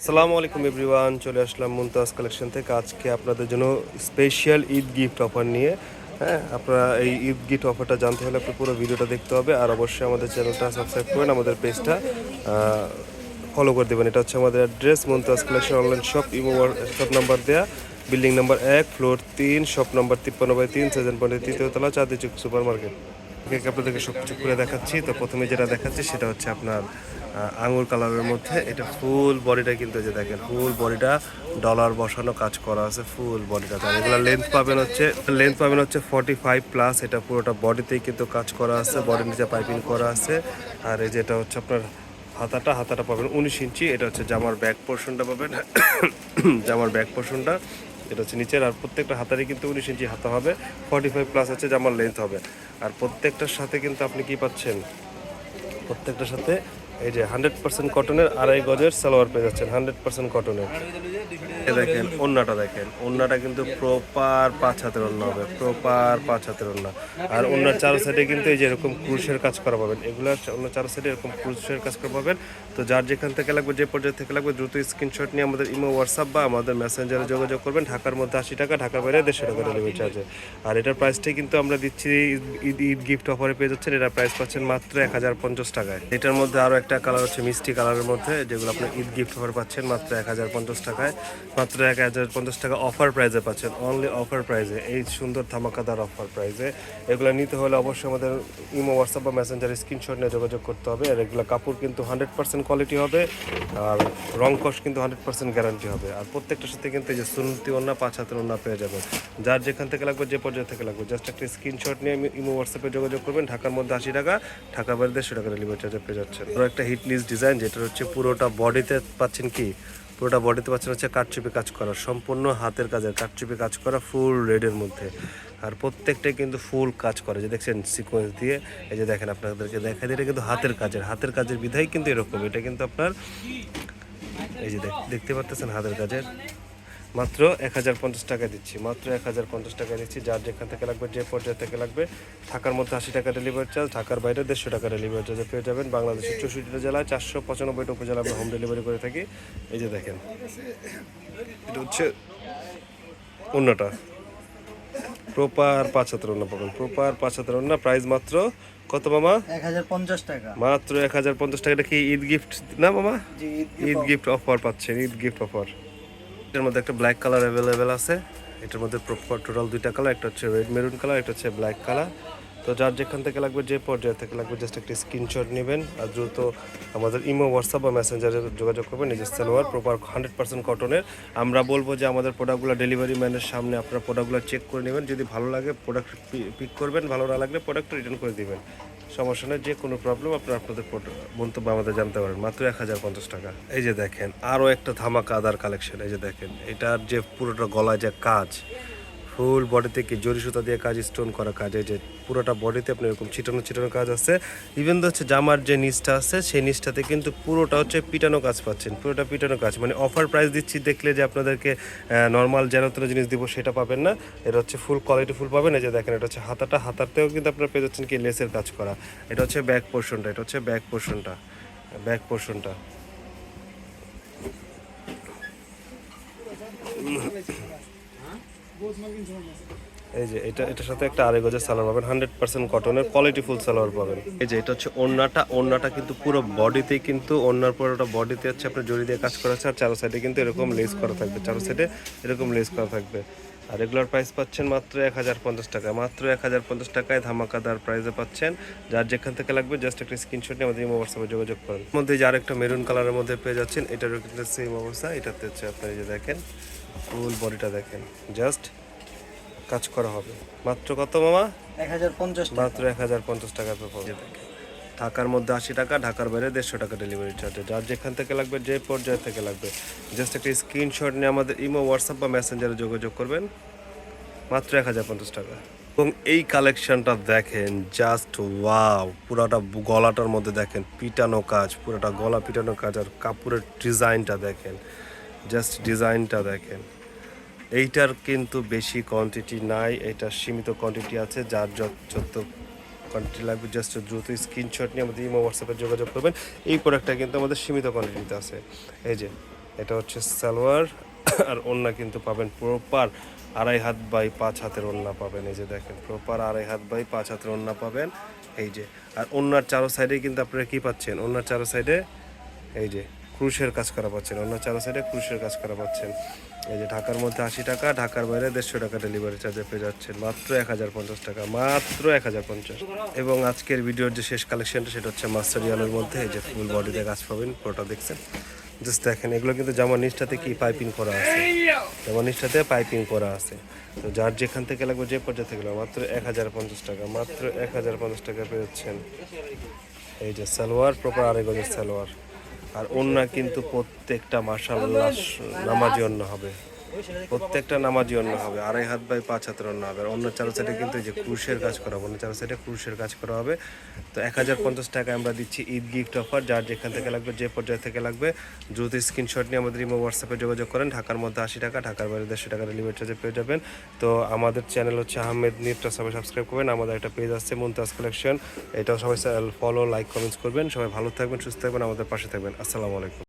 আসসালামু আলাইকুম এভরিওয়ান, চলে আসলাম মুমতাজ কালেকশন থেকে। আজকে আপনাদের জন্য স্পেশাল ঈদ গিফট অফার নিয়ে। হ্যাঁ আপনারা এই ঈদ গিফট অফারটা জানতে হলে আপনি পুরো ভিডিওটা দেখতে হবে। আর অবশ্যই আমাদের চ্যানেলটা সাবস্ক্রাইব করবেন আমাদের পেজটা ফলো করে দেবেন। এটা হচ্ছে আমাদের address Mumtaz collection online shop imo shop number দেওয়া বিল্ডিং নাম্বার এক ফ্লোর তিন শপ নাম্বার তিপ্পান্ন বাই তিন সেভেন পয়েন্ট তৃতীয় তলা চাঁদি চুক সুপার মার্কেট একে আপনাদেরকে সব কিছু খুলে দেখাচ্ছি। তো প্রথমে যেটা দেখাচ্ছি সেটা হচ্ছে আপনার আঙুর কালারের মধ্যে। এটা ফুল বডিটা কিন্তু যে দেখেন, ফুল বডিটা ডলার বসানো কাজ করা আছে, ফুল বডিটা। আর এগুলো লেন্থ পাবেন হচ্ছে লেন্থ পাবেন হচ্ছে ফর্টি ফাইভ প্লাস এটা পুরোটা বডিতেই কিন্তু কাজ করা আছে বডির নিচে পাইপিং করা আছে। আর এই যেটা হচ্ছে আপনার হাতাটা হাতাটা পাবেন উনিশ ইঞ্চি। এটা হচ্ছে জামার ব্যাক পোর্শনটা পাবেন। জামার ব্যাক পোর্শনটা এটা হচ্ছে নিচের, আর প্রত্যেকটা হাতারই কিন্তু উনিশ ইঞ্চি হাতা হবে। ফর্টি ফাইভ প্লাস হচ্ছে জামার লেন্থ হবে। আর প্রত্যেকটার সাথে কিন্তু আপনি কি পাচ্ছেন? প্রত্যেকটার সাথে এই যে হান্ড্রেড পার্সেন্ট কটনের আড়াই গজের সালোয়ার পেয়ে যাচ্ছেন, হান্ড্রেড পার্সেন্ট কটনের। দেখেন, ওন্নাটা দেখেন, ওন্নাটা কিন্তু প্রপার পাঁচ হাতের ওন্না হবে প্রপার পাঁচ হাতের ওন্না। আর ওন্নার চার সাইডে কিন্তু এই যে এরকম ক্রুশের কাজ করা পাবেন। এগুলো অন্য চার সাইডে এরকম ক্রুশের কাজ করা পাবেন। তো যার যেখান থেকে লাগবে, যে পর্যায়ে থেকে লাগবে, দ্রুত স্ক্রিনশট নিয়ে আমাদের ইমো হোয়াটসঅ্যাপ বা আমাদের মেসেঞ্জারে যোগাযোগ করবেন। ঢাকার মধ্যে আশি টাকা, ঢাকার বাইরে দেড়শো টাকা ডেলিভারি চার্জে আর এটার প্রাইসটাই কিন্তু আমরা দিচ্ছি ঈদ ঈদ গিফট অফারে পেয়ে যাচ্ছেন। এটার প্রাইস পাচ্ছেন মাত্র এক হাজার পঞ্চাশ টাকায়। এটার মধ্যে আরও একটা কালার হচ্ছে মিষ্টি কালারের মধ্যে, যেগুলো আপনি ঈদ গিফট অফার পাচ্ছেন মাত্র এক হাজার পঞ্চাশ টাকায়। মাত্র এক হাজার পঞ্চাশ টাকা অফার প্রাইজে পাচ্ছেন অনলি অফার প্রাইজে এই সুন্দর ধামাকাদার অফার প্রাইজে এগুলো নিতে হলে অবশ্যই আমাদের ইমো হোয়াটসঅ্যাপ বা মেসেঞ্জারে স্ক্রিনশট নিয়ে যোগাযোগ করতে হবে। আর এগুলো কাপড় কিন্তু হান্ড্রেড পার্সেন্ট কোয়ালিটি হবে, আর রং কস কিন্তু হান্ড্রেড পার্সেন্ট গ্যারান্টি হবে। আর প্রত্যেকটার সাথে কিন্তু এই যে সুনতি ওন্না পাঁচ হাতের ওন্না পেয়ে যাবেন। যার যেখান থেকে লাগবে, যে পর্যায়ে থেকে লাগবে। জাস্ট একটা স্ক্রিনশট নিয়ে ইমো হোয়াটসঅ্যাপে যোগাযোগ করবেন। ঢাকার মধ্যে আশি টাকা ঢাকা বাইরে দেড়শো টাকা ডেলিভারি চার্জে পেয়ে যাচ্ছেন। একটা হিট ডিজাইন যেটা হচ্ছে পুরোটা বডিতে পাচ্ছেন কি? পুরোটা বডিতে পাচ্ছেন হচ্ছে কাঠচুপি কাজ করা, সম্পূর্ণ হাতের কাজের কাঠচুপি কাজ করা ফুল রেডের মধ্যে। আর প্রত্যেকটাই কিন্তু ফুল কাজ করে যে দেখছেন সিকোয়েন্স দিয়ে, এই যে দেখেন আপনাদেরকে দেখা এটা কিন্তু হাতের কাজের হাতের কাজের বিধাই কিন্তু এরকম। এটা কিন্তু আপনার, এই যে দেখ- দেখতে পাচ্ছেন হাতের কাজের? মাত্র এক হাজার পঞ্চাশ টাকা দিচ্ছি মাত্র এক হাজার পঞ্চাশ টাকা দিচ্ছি। যার যেখান থেকে লাগবে যে পর্যায়ে থেকে লাগবে ঢাকার মধ্যে আশি টাকা ডেলিভারি চার্জ ঢাকার বাইরে দেড়শো টাকা ডেলিভারি চার্জে পেয়ে যাবেন। বাংলাদেশের চৌষট্টিটা জেলায় চারশো পঁচানব্বইটা উপজেলা আমরা হোম ডেলিভারি করে থাকি। এই যে দেখেন এটা হচ্ছে অন্যটা। প্রপার পাঁচ হাতের অন্য পাবেন। প্রপার পাঁচ হাতের অন্য প্রাইস মাত্র কত মামা? এক হাজার পঞ্চাশ টাকা। মাত্র এক হাজার পঞ্চাশ টাকা। এটা কি ঈদ গিফট না মামা? ঈদ গিফট অফার পাচ্ছেন ঈদ গিফট অফার এর মধ্যে একটা ব্ল্যাক কালার অ্যাভেলেবেল আছে। এটার মধ্যে টোটাল দুইটা কালার একটা হচ্ছে রেড মেরুন কালার একটা হচ্ছে ব্ল্যাক কালার তো যার যেখান থেকে লাগবে, যে পর্যায়ে থেকে লাগবে জাস্ট একটা স্ক্রিনশট নেবেন আর দ্রুত আমাদের ইমো হোয়াটসঅ্যাপ বা মেসেঞ্জারে যোগাযোগ করবেন। নিজের সালোয়ার প্রপার হান্ড্রেড পার্সেন্ট কটনের আমরা বলব যে আমাদের প্রোডাক্টগুলো ডেলিভারি ম্যানের সামনে আপনারা প্রোডাক্টগুলো চেক করে নেবেন। যদি ভালো লাগে প্রোডাক্ট পিক করবেন, ভালো না লাগলে প্রোডাক্ট রিটার্ন করে দিবেন। সমস্যা নেই, যে কোনো প্রবলেম আপনি আপনাদের মন্তব্য আমাদের জানতে পারেন। মাত্র এক হাজার পঞ্চাশ টাকা। এই যে দেখেন, আরও একটা ধামাকা আদার কালেকশন এই যে দেখেন, এটার যে পুরোটা গলায় যে কাজ ফুল বডিতে কি জরি সুতা দিয়ে কাজ স্টোন করা কাজ যে পুরোটা বডিতে আপনার এরকম ছিটানো ছিটানো কাজ আছে। ইভেন হচ্ছে জামার যে নিচটা আছে, সেই নিচটাতে কিন্তু পুরোটা হচ্ছে পিটানো কাজ পাচ্ছেন, পুরোটা পিটানো কাজ। মানে অফার প্রাইস দিচ্ছি দেখলে যে আপনাদেরকে নর্মাল যেন তেন জিনিস দিব সেটা পাবেন না। এটা হচ্ছে ফুল কোয়ালিটি ফুল পাবেন। এই যে দেখেন, এটা হচ্ছে হাতাটা, হাতাতেও কিন্তু আপনারা পেয়ে যাচ্ছেন কি লেসের কাজ করা। এটা হচ্ছে ব্যাক পোর্শনটা এটা হচ্ছে ব্যাক পোর্শনটা ব্যাক পোর্শনটা এই যে এটা, এটার সাথে একটা আড়াই গজের সালোয়ার পাবেন হান্ড্রেড পার্সেন্ট কটনের কোয়ালিটি ফুল সালোয়ার পাবেন। এই যে এটা হচ্ছে ওন্নাটা ওন্নাটা কিন্তু পুরো বডিতেই কিন্তু ওন্নার পুরোটা বডিতে হচ্ছে আপনার জড়ি দিয়ে কাজ করা আছে, আর চারো সাইডে কিন্তু এরকম লেস করা থাকবে, চারো সাইডে এরকম লেস করা থাকবে। আর রেগুলার প্রাইস পাচ্ছেন মাত্র এক হাজার পঞ্চাশ টাকা, মাত্র এক হাজার পঞ্চাশ টাকায় ধামাকাদার প্রাইসে পাচ্ছেন। যার যেখান থেকে লাগবে জাস্ট একটা স্ক্রিনশট নিয়ে আমাদের ইমো হোয়াটসঅ্যাপে যোগাযোগ করেন। মধ্যে যার একটা মেরুন কালারের মধ্যে পেয়ে যাচ্ছেন, এটারও কিন্তু সেম অবস্থা, এটাতে হচ্ছে আপনার যে দেখেন ফুল বডিটা দেখেন। জাস্ট কাজ করা হবে। মাত্র কত মামা? এক হাজার পঞ্চাশ মাত্র এক হাজার পঞ্চাশ টাকা পাবে ঢাকার মধ্যে আশি টাকা ঢাকার বাইরে দেড়শো টাকা ডেলিভারি চার্জে যার যেখান থেকে লাগবে যে পর্যায়ে থেকে লাগবে। জাস্ট একটা স্ক্রিনশট নিয়ে আমাদের ইমো হোয়াটসঅ্যাপ বা মেসেঞ্জারে যোগাযোগ করবেন। মাত্র এক হাজার পঞ্চাশ টাকা। এবং এই কালেকশনটা দেখেন জাস্ট ওয়াও পুরাটা গলাটার মধ্যে দেখেন পিটানো কাজ পুরোটা গলা পিটানো কাজ আর কাপড়ের ডিজাইনটা দেখেন। জাস্ট ডিজাইনটা দেখেন। এইটার কিন্তু বেশি কোয়ান্টিটি নাই, এটা সীমিত কোয়ান্টিটি আছে, যার যত কোয়ান্টিটি লাগবে জাস্ট দ্রুত স্ক্রিনশট নিয়ে আমাদের ইমো হোয়াটসঅ্যাপে যোগাযোগ করবেন। এই প্রোডাক্টটা কিন্তু আমাদের সীমিত কোয়ান্টিটিতে আছে। এই যে, এটা হচ্ছে সালোয়ার, আর ওন্না কিন্তু পাবেন প্রপার আড়াই হাত বাই পাঁচ হাতের ওন্না পাবেন। এই যে দেখেন প্রপার আড়াই হাত বাই পাঁচ হাতের ওন্না পাবেন। এই যে, আর ওন্নার চারো সাইডে কিন্তু আপনারা কী পাচ্ছেন? ওন্নার চারো সাইডে এই যে ক্রুশের কাজ করা পাচ্ছেন। অন্য চারো সাইডে ক্রুশের কাজ করা পাচ্ছেন। এই যে ঢাকার মধ্যে আশি টাকা, ঢাকার বাইরে দেড়শো টাকা ডেলিভারি চার্জে পেয়ে যাচ্ছেন। মাত্র এক হাজার পঞ্চাশ টাকা, মাত্র এক হাজার পঞ্চাশ। এবং আজকের ভিডিওর যে শেষ কালেকশনটা সেটা হচ্ছে মাস্টারিয়ালের মধ্যে, এই যে ফুল বডিতে কাজ পাবেন পুরোটা দেখছেন। জাস্ট দেখেন, এগুলো কিন্তু জামার নিচটাতে কি পাইপিং করা আছে জামার নিচটাতে পাইপিং করা আছে। তো যার যেখান থেকে লাগবে, যে পর্যায়ে থেকে মাত্র এক হাজার পঞ্চাশ টাকা, মাত্র এক হাজার পঞ্চাশ টাকা পেয়ে যাচ্ছেন। এই যে সালোয়ার প্রপার গজের সালোয়ার। আর অন্য কিন্তু প্রত্যেকটা মাসাল্লাহ নামাজি অন্য হবে। প্রত্যেকটা নামাজি অন্য হবে। আড়াই হাত বাই পাঁচ হাতের অন্য হবে। আর অন্য চার সাইডে কিন্তু যে ক্রুশের কাজ করা হবে, অন্য চার সাইডে ক্রুশের কাজ করা হবে। তো এক হাজার পঞ্চাশ টাকা আমরা দিচ্ছি ঈদ গিফট অফার। যার যেখান থেকে লাগবে, যে পর্যায়ে থেকে লাগবে, দ্রুত স্ক্রিনশট নিয়ে আমাদের ইমো হোয়াটসঅ্যাপে যোগাযোগ করেন। ঢাকার মধ্যে আশি টাকা, ঢাকার বাইরে দেড়শো টাকা ডেলিভারি চার্জে পেয়ে যাবেন। তো আমাদের চ্যানেল হচ্ছে আহমেদ নিপটা সবাই সাবস্ক্রাইব করবেন। আমাদের একটা পেজ আছে মুমতাজ কালেকশন এটাও সবাই ফলো লাইক কমেন্টস করবেন। সবাই ভালো থাকবেন, সুস্থ থাকবেন, আমাদের পাশে থাকবেন। আসসালামু আলাইকুম।